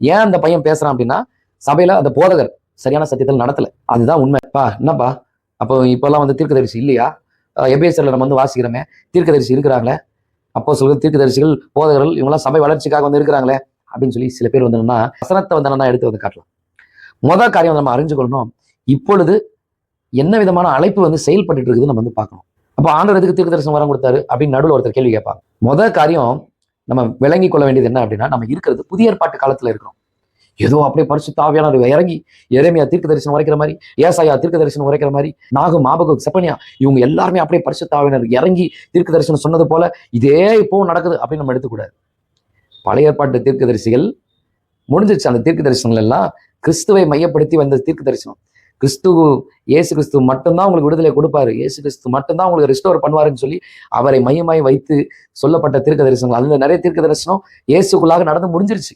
ஏன் அந்த பையன் பேசுறான் அப்படின்னா சபையில அந்த போதகர் சரியான சத்தியத்தில் நடத்தல. அதுதான் உண்மைப்பா என்னப்பா? அப்போ இப்போல்லாம் வந்து தீர்க்கதரிசி இல்லையா? எபேசர்ல நம்ம வந்து வாசிக்கிறோமே. தீர்க்கதரிசி இருக்கிறாங்களே? அப்போ சொல்ற தீர்க்கதரிசிகள் போதகர்கள் இவங்கெல்லாம் சபை வளர்ச்சிக்காக வந்து இருக்கிறாங்களே? அப்படின்னு சொல்லி சில பேர் வந்து என்னன்னா வசனத்தை வந்து என்னன்னா எடுத்து வந்து காட்டலாம். முதல் காரியம் வந்து நம்ம அறிஞ்சு கொள்ளணும் இப்பொழுது என்ன விதமான அழைப்பு வந்து செயல்பட்டு இருக்குது நம்ம வந்து பார்க்கணும். அப்போ ஆண்டவர் எதுக்கு தீர்க்க தரிசனம் வரம் கொடுத்தாரு அப்படின்னு நடுவில் ஒருத்தர் கேள்வி கேட்பாங்க. முதல் காரியம் நம்ம விளங்கி கொள்ள வேண்டியது என்ன அப்படின்னா நம்ம இருக்கிறது புதிய ஏற்பாட்டு காலத்துல இருக்கிறோம். ஏதோ அப்படியே பரிசு தாவியான இறங்கி எரேமியா தீர்க்க தரிசனம் உரைக்கிற மாதிரி ஏசாயா தீர்க்க தரிசனம் உரைக்கிற மாதிரி நாகு மாபகு செப்பனியா இவங்க எல்லாருமே அப்படியே பரிசு தாவினர் இறங்கி தீர்க்க தரிசனம் சொன்னது போல இதே இப்போ நடக்குது அப்படின்னு நம்ம எடுத்துக்கூடாது. பழைய ஏற்பாட்டு தீர்க்க தரிசிகள் முடிஞ்சிருச்சு அந்த தீர்க்க தரிசனங்கள் எல்லாம் கிறிஸ்துவை மையப்படுத்தி வந்த தீர்க்க தரிசனம். கிறிஸ்து இயேசு கிறிஸ்து மட்டும்தான் உங்களுக்கு விடுதலை கொடுப்பாரு. இயேசு கிறிஸ்து மட்டும்தான் உங்களுக்கு ரெஸ்டோர் பண்ணுவாருன்னு சொல்லி அவரை மையமாய் வைத்து சொல்லப்பட்ட தீர்க்க தரிசனங்கள் அதுல நிறைய தீர்க்க தரிசனம் இயேசுக்குள்ளாக நடந்து முடிஞ்சிருச்சு.